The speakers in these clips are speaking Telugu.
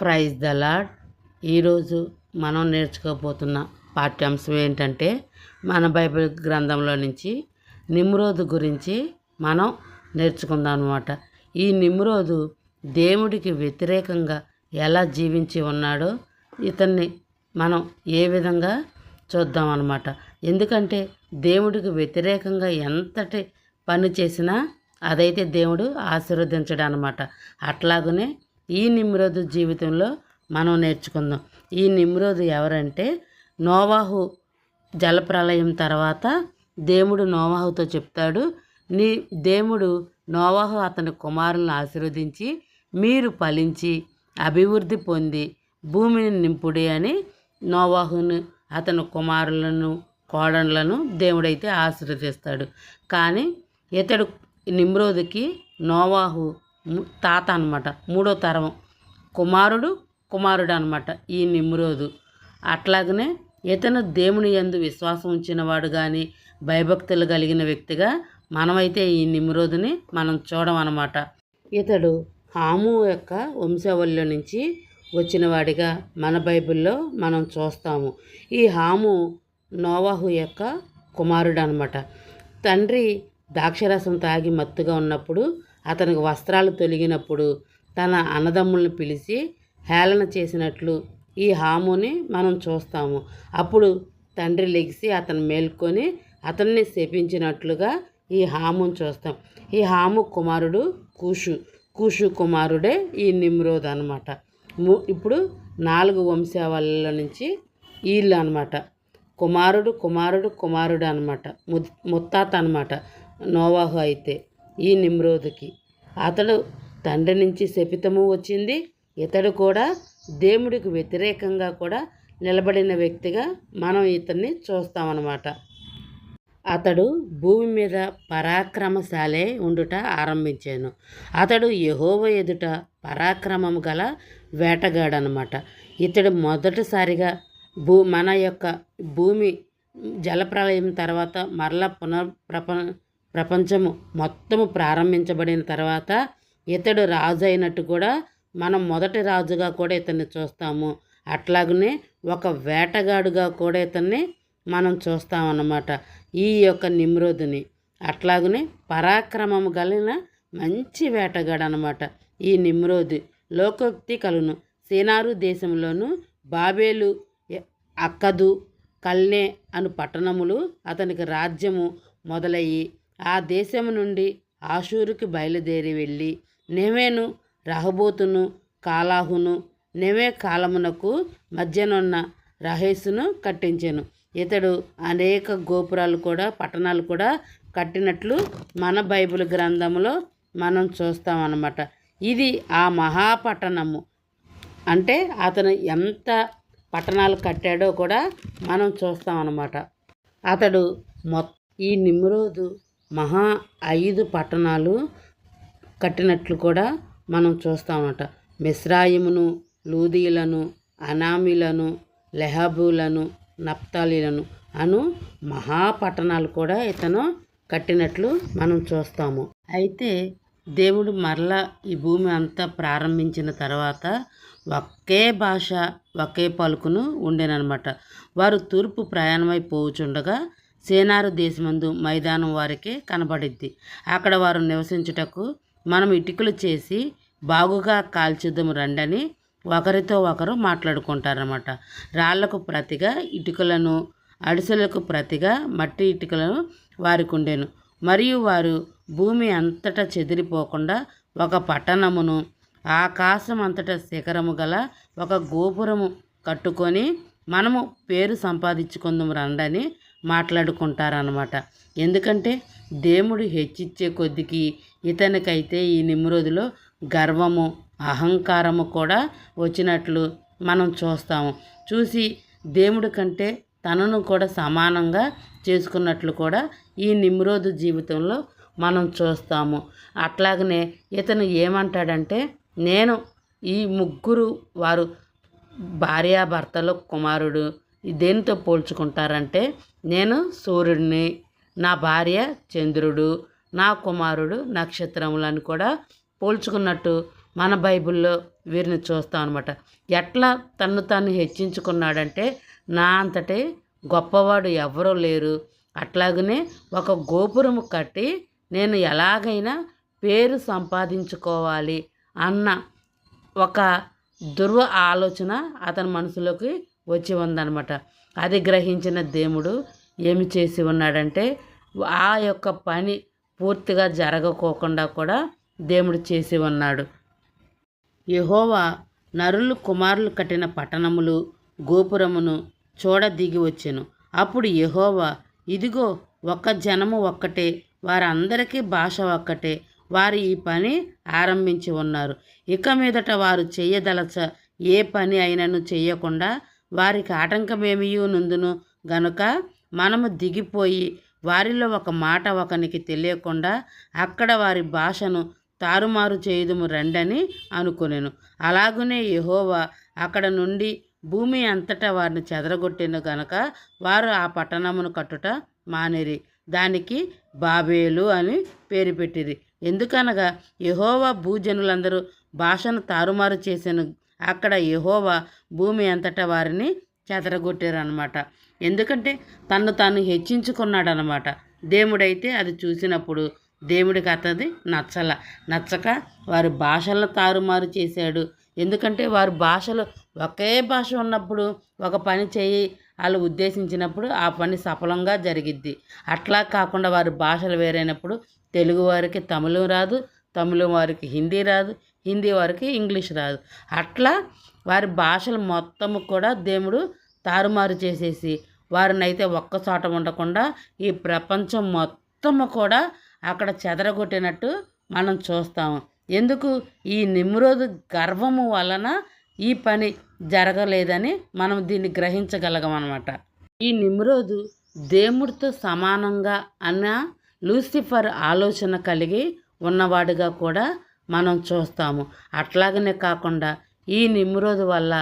Praise the lord. ఈరోజు మనం నేర్చుకోబోతున్న పాఠ్యాంశం ఏంటంటే మన బైబిల్ గ్రంథంలో నుంచి నిమ్రోదు గురించి మనం నేర్చుకుందాం అనమాట ఈ నిమ్రోదు దేవుడికి వ్యతిరేకంగా ఎలా జీవించి ఉన్నాడో ఇతన్ని మనం ఏ విధంగా చూద్దాం అనమాట ఎందుకంటే దేవుడికి వ్యతిరేకంగా ఎంతటి పని చేసినా అదైతే దేవుడు ఆశీర్వదించడం అనమాట అట్లాగనే ఈ నిమ్రోదు జీవితంలో మనం నేర్చుకుందాం. ఈ నిమ్రోదు ఎవరంటే నోవాహు జలప్రలయం తర్వాత దేవుడు నోవాహుతో చెప్తాడు నీ దేవుడు నోవాహు అతని కుమారులను ఆశీర్వదించి మీరు ఫలించి అభివృద్ధి పొంది భూమిని నింపుడి అని నోవాహును అతని కుమారులను కోడళ్ళను దేవుడైతే ఆశీర్వదిస్తాడు. కానీ ఇతడు నిమ్రోదుకి నోవాహు తాత అనమాట మూడో తరం. కుమారుడు కుమారుడు అనమాట ఈ నిమ్రోదు అట్లాగనే ఇతను దేవుని యందు విశ్వాసం ఉంచినవాడు కానీ భయభక్తులు కలిగిన వ్యక్తిగా మనమైతే ఈ నిమ్రోదుని మనం చూడమన్నమాట ఇతడు హాము యొక్క వంశావళిలో నుంచి వచ్చినవాడిగా మన బైబిల్లో మనం చూస్తాము. ఈ హాము నోవాహు యొక్క కుమారుడు అనమాట తండ్రి ద్రాక్షరసం తాగి మత్తుగా ఉన్నప్పుడు అతనికి వస్త్రాలు తొలగినప్పుడు తన అన్నదమ్ములను పిలిచి హేళన చేసినట్లు ఈ హాముని మనం చూస్తాము. అప్పుడు తండ్రి లెగిసి అతను మేల్కొని అతన్ని శపించినట్లుగా ఈ హామును చూస్తాం. ఈ హాము కుమారుడు కూషు. కూషు కుమారుడే ఈ నిమ్రోద్ అనమాట ఇప్పుడు నాలుగు వంశావళిల నుంచి వీళ్ళు అనమాట కుమారుడు కుమారుడు కుమారుడు అనమాట ముత్తాత అనమాట నోవాహు అయితే. ఈ నిమ్రోదుకి. అతడు తండ్రి నుంచి శపితము వచ్చింది. ఇతడు కూడా దేవుడికి వ్యతిరేకంగా కూడా నిలబడిన వ్యక్తిగా మనం ఇతన్ని చూస్తామన్నమాట. అతడు భూమి మీద పరాక్రమశాలే ఉండుట ఆరంభించాను. అతడు యహోవ ఎదుట పరాక్రమం గల వేటగాడనమాట ఇతడు మొదటిసారిగా భూ మన యొక్క భూమి జలప్రలయం తర్వాత మరల పునర్ ప్రపంచము మొత్తము ప్రారంభించబడిన తర్వాత ఇతడు రాజు అయినట్టు కూడా మనం మొదటి రాజుగా కూడా ఇతన్ని చూస్తాము. అట్లాగనే ఒక వేటగాడుగా కూడా ఇతన్ని మనం చూస్తామన్నమాట. ఈ యొక్క నిమ్రోదుని అట్లాగనే పరాక్రమము కలిగిన మంచి వేటగాడు అనమాట ఈ నిమ్రోదు లోకోక్తి కలును. సీనారు దేశంలోను బాబేలు అక్కదు కల్నే అను పట్టణములు అతనికి రాజ్యము మొదలయ్యి ఆ దేశము నుండి ఆషూరుకి బయలుదేరి వెళ్ళి నెవేను రహబోతును కాలాహును నెవే కాలమునకు మధ్యనున్న రహేసును కట్టించాను. ఇతడు అనేక గోపురాలు కూడా పట్టణాలు కూడా కట్టినట్లు మన బైబిల్ గ్రంథంలో మనం చూస్తామన్నమాట. ఇది ఆ మహాపట్టణము. అంటే అతను ఎంత పట్టణాలు కట్టాడో కూడా మనం చూస్తామన్నమాట. అతడు మొ ఈ నిమ్రోదు మహా ఐదు పట్టణాలు కట్టినట్లు కూడా మనం చూస్తామన్నమాట మిస్రాయిమును లూదీలను అనామిలను లెహబులను నప్తాలీలను అను మహాపట్టణాలు కూడా ఇతను కట్టినట్లు మనం చూస్తాము. అయితే దేవుడు మరలా ఈ భూమి అంతా ప్రారంభించిన తర్వాత ఒకే భాష ఒకే పలుకును ఉండేనమాట వారు తూర్పు ప్రయాణమై పోవుచుండగా సేనారు దేశమందు మైదానం వారికే కనబడిద్ది. అక్కడ వారు నివసించుటకు మనం ఇటుకలు చేసి బాగుగా కాల్చుద్దాము రండని ఒకరితో ఒకరు మాట్లాడుకుంటారన్నమాట. రాళ్ళకు ప్రతిగా ఇటుకలను అడిసెలకు ప్రతిగా మట్టి ఇటుకలను వారికి ఉండేను మరియు వారు భూమి అంతటా చెదిరిపోకుండా ఒక పట్టణమును ఆకాశం అంతటా శిఖరము గల ఒక గోపురము కట్టుకొని మనము పేరు సంపాదించుకుందాం రండని మాట్లాడుకుంటారనమాట ఎందుకంటే దేవుడు హెచ్చిచ్చే కొద్దికి ఇతనికైతే ఈ నిమ్రోదులో గర్వము అహంకారము కూడా వచ్చినట్లు మనం చూస్తాము. చూసి దేవుడి కంటే తనను కూడా సమానంగా చేసుకున్నట్లు కూడా ఈ నిమ్రోదు జీవితంలో మనం చూస్తాము. అట్లాగనే ఇతను ఏమంటాడంటే నేను ఈ ముగ్గురు వారు భార్యాభర్తలు కుమారుడు దేనితో పోల్చుకుంటారంటే నేను సూర్యుడిని నా భార్య చంద్రుడు నా కుమారుడు నక్షత్రములను కూడా పోల్చుకున్నట్టు మన బైబిల్లో వీరిని చూస్తాం అనమాట ఎట్లా తన్ను తాను హెచ్చించుకున్నాడంటే నా అంతటే గొప్పవాడు ఎవరూ లేరు. అట్లాగనే ఒక గోపురము కట్టి నేను ఎలాగైనా పేరు సంపాదించుకోవాలి అన్న ఒక దుర్వ ఆలోచన అతని మనసులోకి వచ్చి ఉందన్నమాట. అది గ్రహించిన దేవుడు ఏమి చేసి ఉన్నాడంటే ఆ యొక్క పని పూర్తిగా జరగకోకుండా కూడా దేవుడు చేసి ఉన్నాడు. యహోవా నరులు కుమారులు కట్టిన పట్టణములు గోపురమును చూడ దిగి వచ్చెను. అప్పుడు యహోవా ఇదిగో ఒక్క జనము ఒక్కటే వారందరికీ భాష ఒక్కటే వారు ఈ పని ఆరంభించి ఉన్నారు. ఇక మీదట వారు చేయదలచ ఏ పని అయినను చేయకుండా వారికి ఆటంకమేమియూ నుందును గనుక మనము దిగిపోయి వారిలో ఒక మాట ఒకనికి తెలియకుండా అక్కడ వారి భాషను తారుమారు చేయుదుము రండని అనుకునేను. అలాగునే యహోవా అక్కడ నుండి భూమి అంతటా వారిని చెదరగొట్టిన గనక వారు ఆ పట్టణమును కట్టుట మానేరి. దానికి బాబేలు అని పేరు పెట్టిరి. ఎందుకనగా యహోవా భూజనులందరూ భాషను తారుమారు చేసిన అక్కడ యహోవా భూమి అంతటా వారిని చెదరగొట్టారనమాట ఎందుకంటే తను తాను హెచ్చించుకున్నాడనమాట దేవుడైతే అది చూసినప్పుడు దేవుడికి అతది నచ్చల. నచ్చక వారి భాషలను తారుమారు చేశాడు. ఎందుకంటే వారి భాషలు ఒకే భాష ఉన్నప్పుడు ఒక పని చేయి వాళ్ళు ఉద్దేశించినప్పుడు ఆ పని సఫలంగా జరిగిద్ది. అట్లా కాకుండా వారి భాషలు వేరైనప్పుడు తెలుగు వారికి తమిళం రాదు తమిళం వారికి హిందీ రాదు హిందీ వారికి ఇంగ్లీష్ రాదు. అట్లా వారి భాషలు మొత్తము కూడా దేవుడు తారుమారు చేసేసి వారిని అయితే ఒక్క చోట ఉండకుండా ఈ ప్రపంచం మొత్తము కూడా అక్కడ చెదరగొట్టినట్టు మనం చూస్తాము. ఎందుకు? ఈ నిమ్రోదు గర్వము వలన ఈ పని జరగలేదని మనం దీన్ని గ్రహించగలగం అనమాట ఈ నిమ్రోదు దేవుడితో సమానంగా అన్న లూసిఫర్ ఆలోచన కలిగి ఉన్నవాడిగా కూడా మనం చూస్తాము. అట్లాగనే కాకుండా ఈ నిమ్మరోజు వల్ల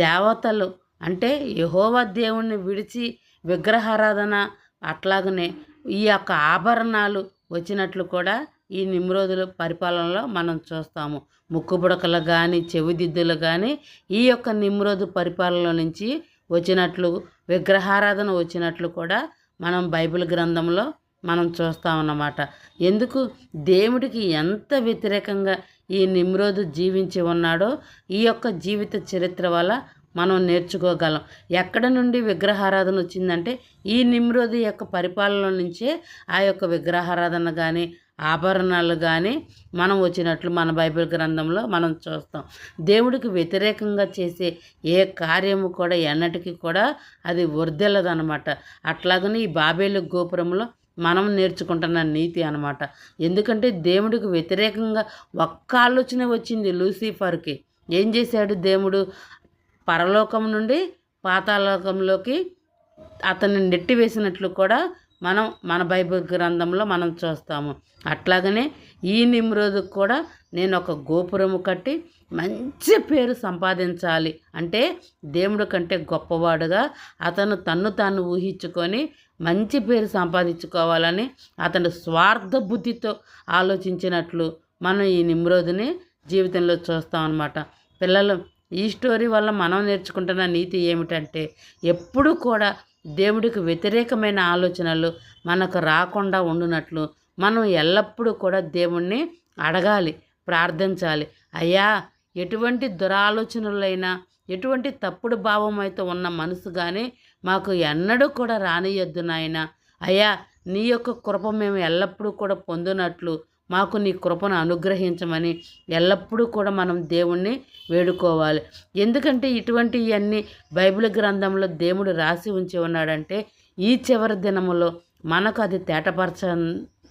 దేవతలు అంటే యహోవా దేవుణ్ణి విడిచి విగ్రహారాధన అట్లాగనే ఈ యొక్క ఆభరణాలు వచ్చినట్లు కూడా ఈ నిమ్రోదుల పరిపాలనలో మనం చూస్తాము. ముక్కుబుడకలు కానీ చెవిదిద్దులు కానీ ఈ యొక్క నిమ్మరోజు పరిపాలన నుంచి వచ్చినట్లు విగ్రహారాధన వచ్చినట్లు కూడా మనం బైబిల్ గ్రంథంలో మనం చూస్తామన్నమాట ఎందుకు? దేవుడికి ఎంత వ్యతిరేకంగా ఈ నిమ్రోదు జీవించి ఉన్నాడో ఈ యొక్క జీవిత చరిత్ర వల్ల మనం నేర్చుకోగలం. ఎక్కడ నుండి విగ్రహారాధన వచ్చిందంటే ఈ నిమ్రోది యొక్క పరిపాలన నుంచే ఆ యొక్క విగ్రహారాధన కానీ ఆభరణాలు కానీ మనం వచ్చినట్లు మన బైబిల్ గ్రంథంలో మనం చూస్తాం. దేవుడికి వ్యతిరేకంగా చేసే ఏ కార్యము కూడా ఎన్నటికీ కూడా అది వర్దెల్లదనమాట అట్లాగని ఈ బాబేలు గోపురంలో మనం నేర్చుకుంటున్న నీతి అనమాట ఎందుకంటే దేవుడికి వ్యతిరేకంగా ఒక్క ఆలోచన వచ్చింది లూసిఫర్కి. ఏం చేశాడు దేవుడు? పరలోకం నుండి పాతాలోకంలోకి అతన్ని నెట్టివేసినట్లు కూడా మనం మన బైబిల్ గ్రంథంలో మనం చూస్తాము. అట్లాగనే ఈ నిమ్రోజుకు కూడా నేను ఒక గోపురము కట్టి మంచి పేరు సంపాదించాలి. అంటే దేవుడు కంటే గొప్పవాడుగా అతను తన్ను తాను ఊహించుకొని మంచి పేరు సంపాదించుకోవాలని అతను స్వార్థ బుద్ధితో ఆలోచించినట్లు మనం ఈ నిమ్రోదుని జీవితంలో చూస్తామన్నమాట పిల్లలు ఈ స్టోరీ వల్ల మనం నేర్చుకుంటున్న నీతి ఏమిటంటే ఎప్పుడూ కూడా దేవుడికి వ్యతిరేకమైన ఆలోచనలు మనకు రాకుండా ఉండునట్లు మనం ఎల్లప్పుడూ కూడా దేవుణ్ణి అడగాలి ప్రార్థించాలి. అయ్యా ఎటువంటి దురాలోచనలైనా ఎటువంటి తప్పుడు భావం అయితే ఉన్న మనసు కానీ మాకు ఎన్నడూ కూడా రానియొద్దు నాయన. అయ్యా నీ యొక్క కృప మేము ఎల్లప్పుడూ కూడా పొందినట్లు మాకు నీ కృపను అనుగ్రహించమని ఎల్లప్పుడూ కూడా మనం దేవుణ్ణి వేడుకోవాలి. ఎందుకంటే ఇటువంటి ఇవన్నీ బైబిల్ గ్రంథంలో దేవుడు రాసి ఉంచి ఉన్నాడంటే ఈ చివరి దినములో మనకు అది తేటపరచ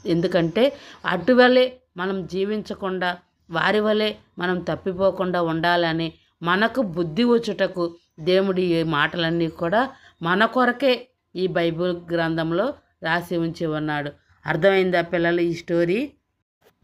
ఎందుకంటే అటువలే మనం జీవించకుండా వారి వలె మనం తప్పిపోకుండా ఉండాలని మనకు బుద్ధి వచ్చుటకు దేవుడి ఈ మాటలన్నీ కూడా మన కొరకే ఈ బైబిల్ గ్రంథంలో రాసి ఉంచి ఉన్నాడు. అర్థమైందా పిల్లలు ఈ స్టోరీ?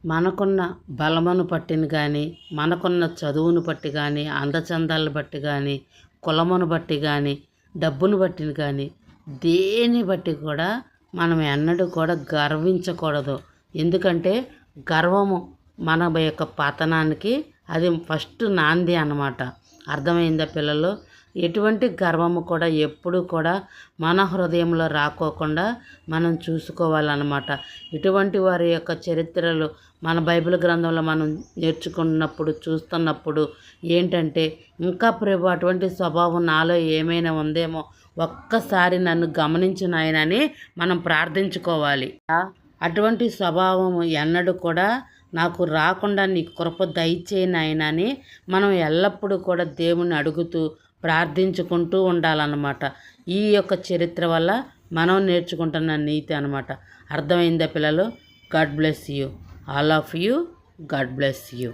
మనకున్న బలమును పట్టిని కానీ మనకున్న చదువును బట్టి కానీ అందచందాలను బట్టి కానీ కులమును బట్టి కానీ డబ్బును బట్టిని కానీ దేని బట్టి కూడా మనం ఎన్నడూ కూడా గర్వించకూడదు. ఎందుకంటే గర్వము మన యొక్క పతనానికి అది ఫస్ట్ నాంది అన్నమాట. అర్థమైందా పిల్లలు? ఎటువంటి గర్వము కూడా ఎప్పుడు కూడా మన హృదయంలో రాకోకుండా మనం చూసుకోవాలన్నమాట. ఇటువంటి వారి యొక్క చరిత్రలు మన బైబిల్ గ్రంథంలో మనం నేర్చుకున్నప్పుడు చూస్తున్నప్పుడు ఏంటంటే ఇంకా ప్రభు అటువంటి స్వభావం నాలో ఏమైనా ఉందేమో ఒక్కసారి నన్ను గమనించిన ఆయనని మనం ప్రార్థించుకోవాలి. అటువంటి స్వభావం ఎన్నడూ కూడా నాకు రాకుండా నీ కృప దయచేయని నాయన అని మనం ఎల్లప్పుడూ కూడా దేవుని అడుగుతూ ప్రార్థించుకుంటూ ఉండాలన్నమాట. ఈ యొక్క చరిత్ర వల్ల మనం నేర్చుకుంటున్న నీతి అనమాట అర్థమైందా పిల్లలు? God bless you. All of you. God bless you.